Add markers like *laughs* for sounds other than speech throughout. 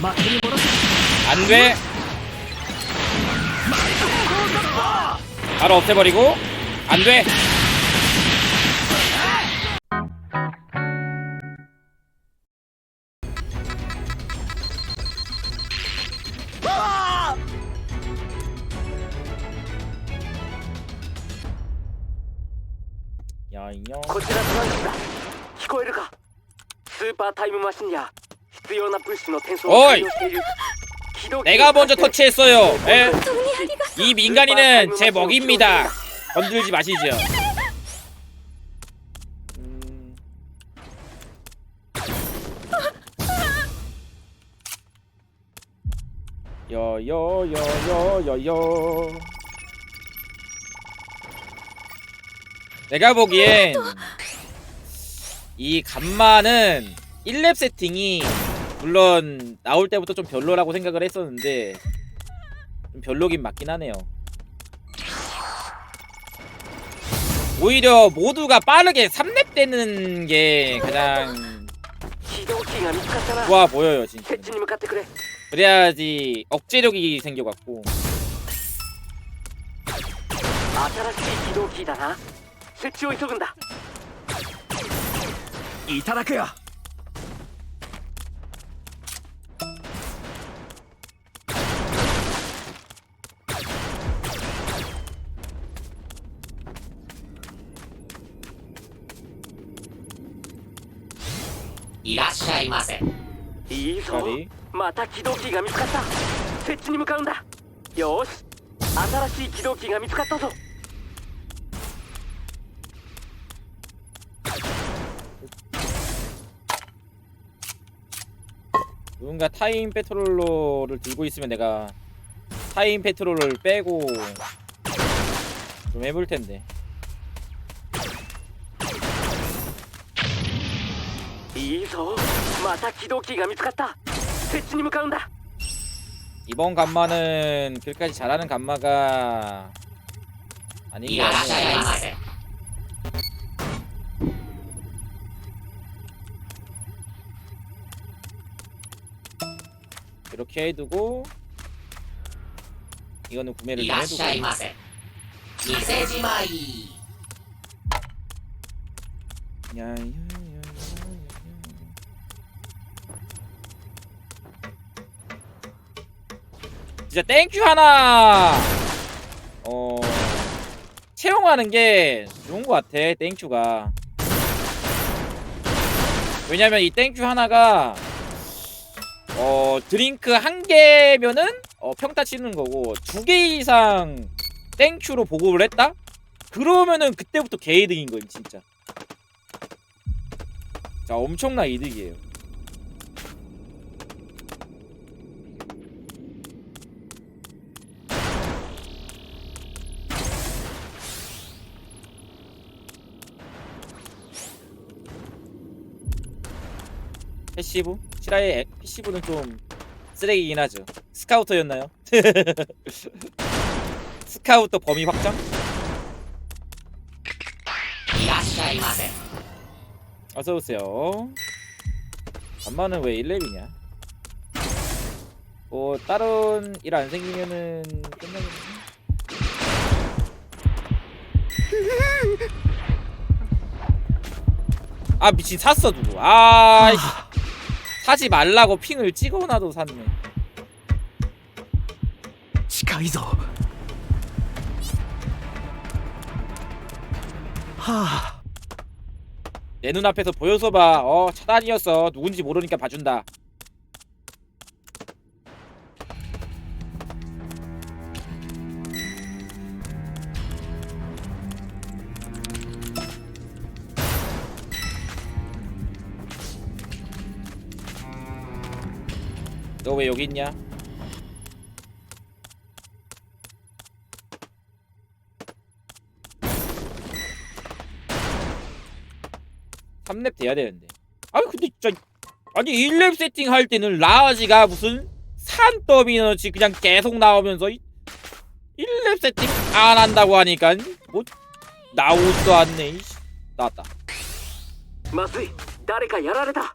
幕に戻す 안 돼. 바로 없애버리고 안 돼. 야이요. こちらトランクスだ聞こえるかスーパータイムマシンや 어이! 내가 먼저 터치했어요. 에? 이 민간인은 제 먹입니다. 건들지 마시죠. 여여여여여여. 내가 보기엔 이 간마는 1렙 세팅이 물론 나올 때부터 좀 별로라고 생각을 했었는데 좀 별로긴 맞긴 하네요. 오히려 모두가 빠르게 3렙 되는 게 가장 起動機が見つかったな 좋아 보여요 진짜. 設置に向かってくれ 그래야지 억제력이 생겨갖고 新しい起動キーだな設置を急ぐんだいただくよ いらっしゃいませいいぞまた起動機が見つかった設置に向かうんだよし新しい起動機が見つかったぞ 누군가 타임 페트롤로를 들고 있으면 내가 타임 페트롤을 빼고 좀 해볼 텐데 いいぞまた起動キーが見つかった設置に向かうんだ 이번 간마는 그렇게까지 잘하는 간마가 아닌 い 게 らっしゃい 아니에요. ませ 이렇게 해두고 이거는 구매를 い 좀 らっしゃい 해두고 ませ店じまい 진짜 땡큐 하나. 어 채용하는 게 좋은 것 같아 땡큐가. 왜냐면 이 땡큐 하나가 어 드링크 한 개면은 어 평타 치는 거고 두 개 이상 땡큐로 보급을 했다? 그러면은 그때부터 개이득인 거임 진짜. 자 엄청난 이득이에요 패시브? 시라의 패시브는 좀 쓰레기긴 하죠. 스카우터였나요? *laughs* 스카우터 범위 확장? 어서오세요. 엄마는 왜 1렙이냐? 뭐, 다른 일 안 생기면은 끝나겠네. 아 미친 샀어 누구 아이씨 사지 말라고 핑을 찍어놔도 샀네 近いぞはあ 내 눈앞에서 보여서 봐. 어, 차단이었어. 누군지 모르니까 봐준다. 왜 여기 있냐? 삼렙 돼야 되는데. 아니 근데 진짜 아니 1렙 세팅 할 때는 라지가 무슨 산더미너지 그냥 계속 나오면서 1렙 세팅 안 한다고 하니까 뭐 나오지도 않네. 이씨. 나왔다. まずい誰かやられた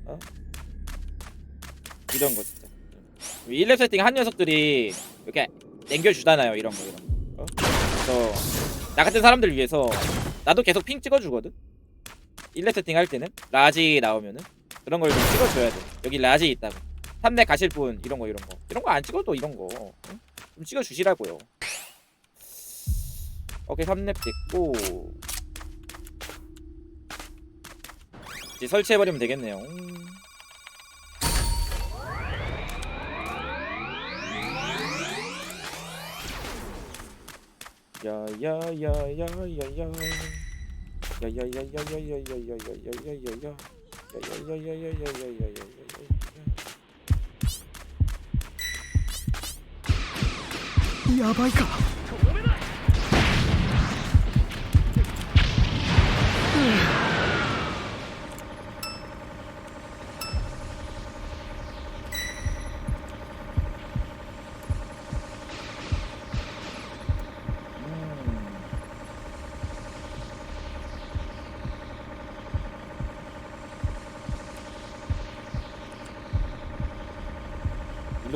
이런 거 진짜. 1렙 세팅 한 녀석들이 이렇게 남겨주잖아요 이런 거 이런 거. 어? 그래서 나 같은 사람들 위해서 나도 계속 핑 찍어주거든? 1렙 세팅 할 때는? 라지 나오면은? 그런 걸 좀 찍어줘야 돼. 여기 라지 있다고. 3대 가실 분 이런 거 이런 거. 이런 거 안 찍어도 이런 거 응? 좀 찍어 주시라고요. 오케이 3렙 됐고. 이제 설치해 버리면 되겠네요. Yo yo yo yo yo yo. Yo yo yo yo yo yo yo yo yo yo yo yo yo. Yo yo yo yo yo yo yo yo yo yo. やばいか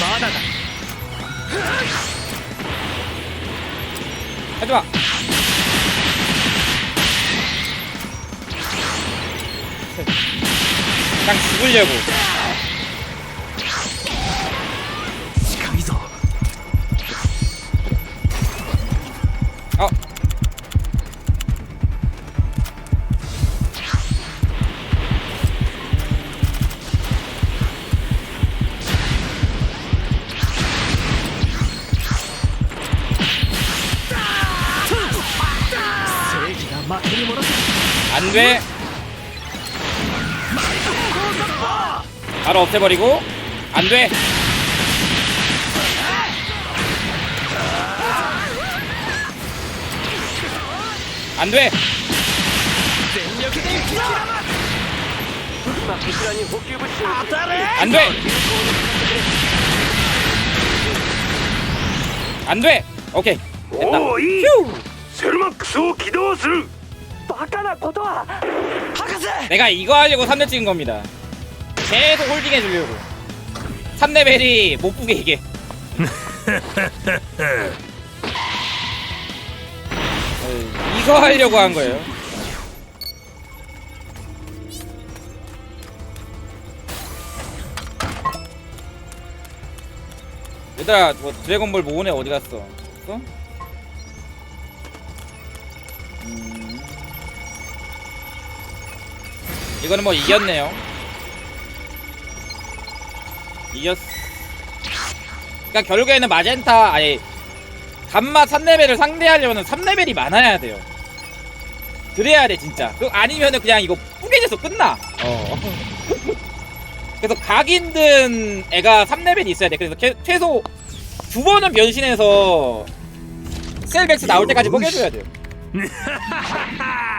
만화다. 하지마. 그냥 죽으려고. 안 돼. 바로 없애버리고. 안 돼. 안 돼. 全力で行きな今こちらに補給物資を送る 안 돼. 안 돼. 오케이. 됐다. おおいい 휴. セルマックスを起動する バカなことは博士 내가 이거 하려고 3렙 찍은 겁니다. 계속 홀딩 해주려고. 3레벨이 못 부게 이게. 어이, *laughs* 이거 하려고 한 거예요. 얘들아, 뭐 드래곤볼 모은애 어디 갔어? 없어? 음. 이거는 뭐 이겼네요. 이겼. 그러니까 결국에는 마젠타 아니 감마 3레벨을 상대하려면 3레벨이 많아야 돼요. 그래야 돼 진짜. 그 아니면은 그냥 이거 뿌개져서 끝나. 어. *laughs* 그래서 각인든 애가 3레벨이 있어야 돼. 그래서 캐- 최소 두 번은 변신해서 셀백스 나올 때까지 뽀개줘야 돼요. *laughs*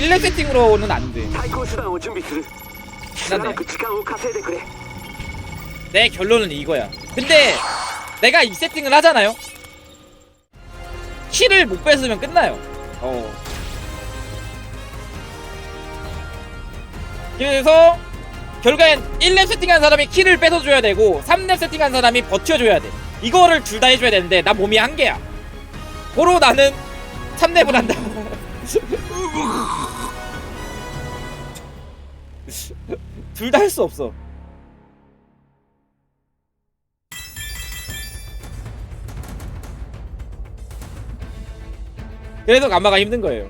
1렙 세팅으로는 안 돼. 対抗手段を準備するしばらく時間を稼いでくれ 내 결론은 이거야. 근데 내가 이 세팅을 하잖아요. 키를 못 뺏으면 끝나요. 어. 그래서 결국엔 1렙 세팅한 사람이 키를 뺏어줘야 되고 3렙 세팅한 사람이 버텨줘야 돼. 이거를 둘 다 해줘야 되는데 나 몸이 한계야. 고로 나는 3렙을 한다. *laughs* 둘 다 할 수 없어. 그래서 감마가 힘든 거예요.